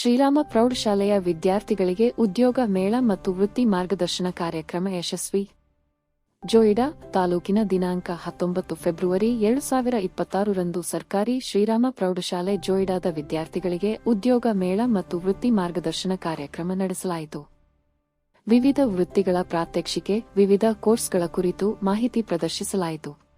ಶ್ರೀರಾಮ ಪ್ರೌಢಶಾಲೆಯ ವಿದ್ಯಾರ್ಥಿಗಳಿಗೆ ಉದ್ಯೋಗ, ಮೇಳ ಮತ್ತು ವೃತ್ತಿ ಮಾರ್ಗದರ್ಶನ ಕಾರ್ಯಕ್ರಮ ಯಶಸ್ವಿ. ಜೋಯಿಡಾ ತಾಲೂಕಿನ ದಿನಾಂಕ ಹತ್ತೊಂಬತ್ತು ಫೆಬ್ರವರಿ ಎರಡು ಸಾವಿರ ಇಪ್ಪತ್ತಾರರಂದು ಸರ್ಕಾರಿ ಶ್ರೀರಾಮ ಪ್ರೌಢಶಾಲೆ ಜೋಯಿಡಾದ ವಿದ್ಯಾರ್ಥಿಗಳಿಗೆ ಉದ್ಯೋಗ, ಮೇಳ ಮತ್ತು ವೃತ್ತಿ ಮಾರ್ಗದರ್ಶನ ಕಾರ್ಯಕ್ರಮ ನಡೆಸಲಾಯಿತು. ವಿವಿಧ ವೃತ್ತಿಗಳ ಪ್ರಾತ್ಯಕ್ಷಿಕೆ, ವಿವಿಧ ಕೋರ್ಸ್ಗಳ ಕುರಿತು ಮಾಹಿತಿ ಪ್ರದರ್ಶಿಸಲಾಯಿತು.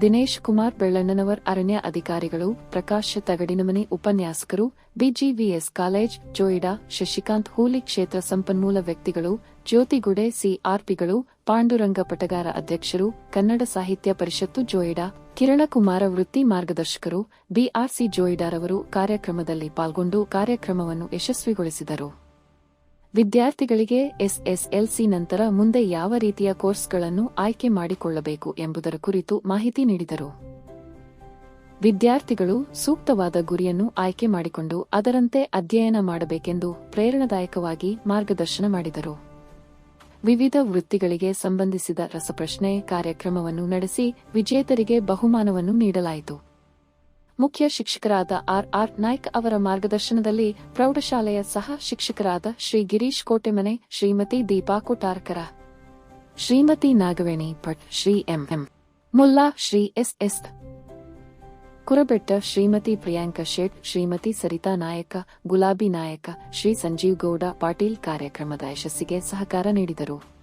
ದಿನೇಶ್ ಕುಮಾರ್ ಬೆಳ್ಳಣ್ಣನವರ್ ಅರಣ್ಯ ಅಧಿಕಾರಿಗಳು, ಪ್ರಕಾಶ್ ತಗಡಿನಮನಿ ಉಪನ್ಯಾಸಕರು, ಬಿಜಿವಿಎಸ್ ಕಾಲೇಜ್, ಜೋಯಿಡಾ, ಶಶಿಕಾಂತ್ ಹೂಲಿ ಕ್ಷೇತ್ರ ಸಂಪನ್ಮೂಲ ವ್ಯಕ್ತಿಗಳು, ಜ್ಯೋತಿಗುಡೆ ಸಿಆರ್ಪಿಗಳು, ಪಾಂಡುರಂಗ ಪಟಗಾರ ಅಧ್ಯಕ್ಷರು, ಕನ್ನಡ ಸಾಹಿತ್ಯ ಪರಿಷತ್ತು ಜೋಯಿಡಾ, ಕಿರಣಕುಮಾರ ವೃತ್ತಿ ಮಾರ್ಗದರ್ಶಕರು, ಬಿಆರ್ಸಿ ಜೋಯಿಡಾರವರು ಕಾರ್ಯಕ್ರಮದಲ್ಲಿ ಪಾಲ್ಗೊಂಡು ಕಾರ್ಯಕ್ರಮವನ್ನು ಯಶಸ್ವಿಗೊಳಿಸಿದರು. ವಿದ್ಯಾರ್ಥಿಗಳಿಗೆ ಎಸ್ಎಸ್ಎಲ್ಸಿ ನಂತರ ಮುಂದೆ ಯಾವ ರೀತಿಯ ಕೋರ್ಸ್ಗಳನ್ನು ಆಯ್ಕೆ ಮಾಡಿಕೊಳ್ಳಬೇಕು ಎಂಬುದರ ಕುರಿತು ಮಾಹಿತಿ ನೀಡಿದರು. ವಿದ್ಯಾರ್ಥಿಗಳು ಸೂಕ್ತವಾದ ಗುರಿಯನ್ನು ಆಯ್ಕೆ ಮಾಡಿಕೊಂಡು ಅದರಂತೆ ಅಧ್ಯಯನ ಮಾಡಬೇಕೆಂದು ಪ್ರೇರಣಾದಾಯಕವಾಗಿ ಮಾರ್ಗದರ್ಶನ ಮಾಡಿದರು. ವಿವಿಧ ವೃತ್ತಿಗಳಿಗೆ ಸಂಬಂಧಿಸಿದ ರಸಪ್ರಶ್ನೆ ಕಾರ್ಯಕ್ರಮವನ್ನು ನಡೆಸಿ ವಿಜೇತರಿಗೆ ಬಹುಮಾನವನ್ನು ನೀಡಲಾಯಿತು. ಮುಖ್ಯ ಶಿಕ್ಷಕರಾದ ಆರ್ ಆರ್ ನಾಯ್ಕ್ ಅವರ ಮಾರ್ಗದರ್ಶನದಲ್ಲಿ ಪ್ರೌಢಶಾಲೆಯ ಸಹ ಶಿಕ್ಷಕರಾದ Shri Girish Kotemane, Shrimati Deepa Kotarkar Shrimati Nagaveni Bhat, Shri M M. Mulla, Shri S S. Kurabetta, Shrimati Priyanka Shet, Shrimati Sarita Nayak, Gulabi Nayak, Shri Sanjeev Gowda Patil ಕಾರ್ಯಕ್ರಮದ ಯಶಸ್ಸಿಗೆ ಸಹಕಾರ ನೀಡಿದರು.